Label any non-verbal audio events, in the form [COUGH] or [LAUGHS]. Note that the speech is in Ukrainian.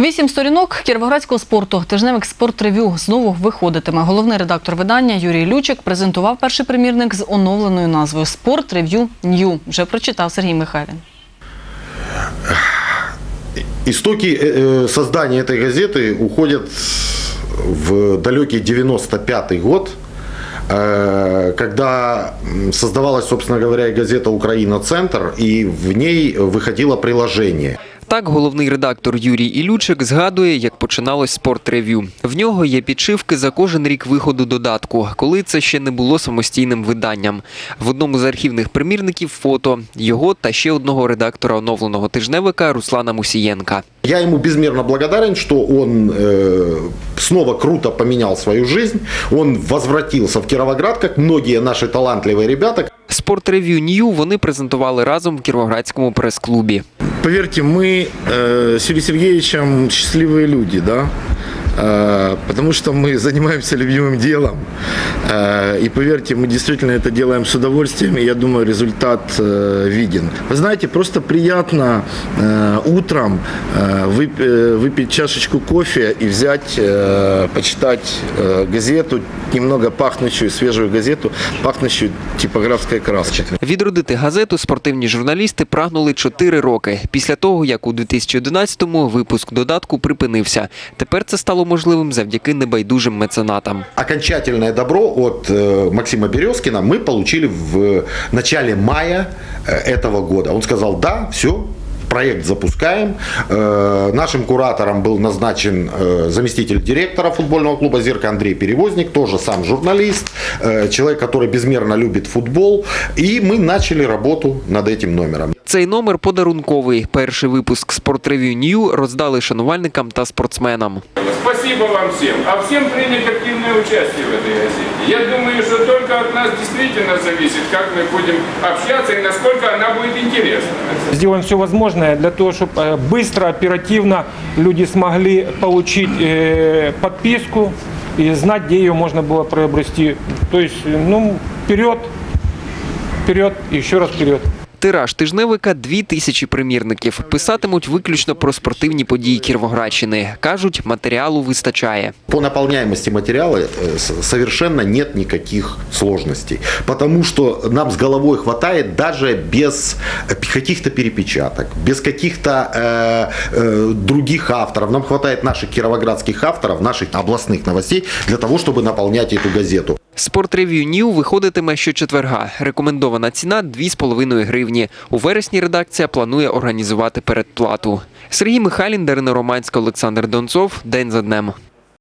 Вісім сторінок кіровоградського спорту. Тижневик «Спорт-ревю» знову виходитиме. Головний редактор видання Юрій Лючик презентував перший примірник з оновленою назвою «Спорт-ревю Нью». Вже прочитав Сергій Михайлін. Истоки э, э, создания этой газеты уходят в далекий 95 год, э, когда м, создавалась, собственно говоря, и газета «Украина-центр», и в ней выходило приложение. так, головний редактор Юрій Ілючик згадує, як починалось спорт-рев'ю. В нього є підшивки за кожен рік виходу додатку, коли це ще не було самостійним виданням. В одному з архівних примірників фото його та ще одного редактора оновленого тижневика Руслана Мусієнка. Я ему безмерно благодарен, что он э, снова круто поменял свою жизнь. Он возвратился в Кировоград, как многие наши талантливые ребята. Спорт-рев'ю Нью вони презентували разом в Кіровоградському прес-клубі Поверьте, мы э, с Юрием Сергеевичем счастливые люди, да, Э, потому что мы занимаемся [LAUGHS] любимым делом. Э, и поверьте, мы действительно это делаем с удовольствием, и я думаю, результат э, виден. Вы знаете, просто приятно э, утром э, вып- э, выпить чашечку кофе и взять, э, почитать э, газету, немного пахнущую, свежую газету, пахнущую типографской краской. Відродити газету спортивні журналісти прагнули 4 роки після того, як у 2011-му випуск додатку припинився. Тепер це стало можливим завдяки небайдужим меценатам. Окончательное добро от э, Максима Березкина мы получили в начале мая э, этого года. Он сказал, да, все, проект запускаем. Э, Нашим куратором был назначен э, заместитель директора футбольного клуба «Зирка» Андрей Перевозник, тоже сам журналист, э, человек, который безмерно любит футбол. И мы начали работу над этим номером. Цей номер подарунковий. Перший випуск спортрев'ю Нью роздали шанувальникам та спортсменам. Спасибо вам всем. А всем принять активное участие в этой газете. Я думаю, что только от нас действительно зависит, как мы будем общаться и насколько она будет интересна. Сделаем все возможное для того, чтобы быстро, оперативно люди смогли получить э, подписку и знать, где ее можно было приобрести. То есть, ну, вперед, вперед, и еще раз вперед. Тираж тижневика – дві тисячі примірників. Писатимуть виключно про спортивні події Кіровоградщини. Кажуть, матеріалу вистачає. По наполняемости материала э, с- совершенно нет никаких сложностей, потому что нам с головой хватает даже без э, каких-то перепечаток, без каких-то э, э, других авторов. Нам хватает наших кировоградских авторов, наших областных новостей для того, чтобы наполнять эту газету. Спортрев'ю Нью виходитиме щочетверга. Рекомендована ціна – 2,5 гривні. У вересні редакція планує організувати передплату. Сергій Михайлін, Дарина Романська, Олександр Донцов. День за днем.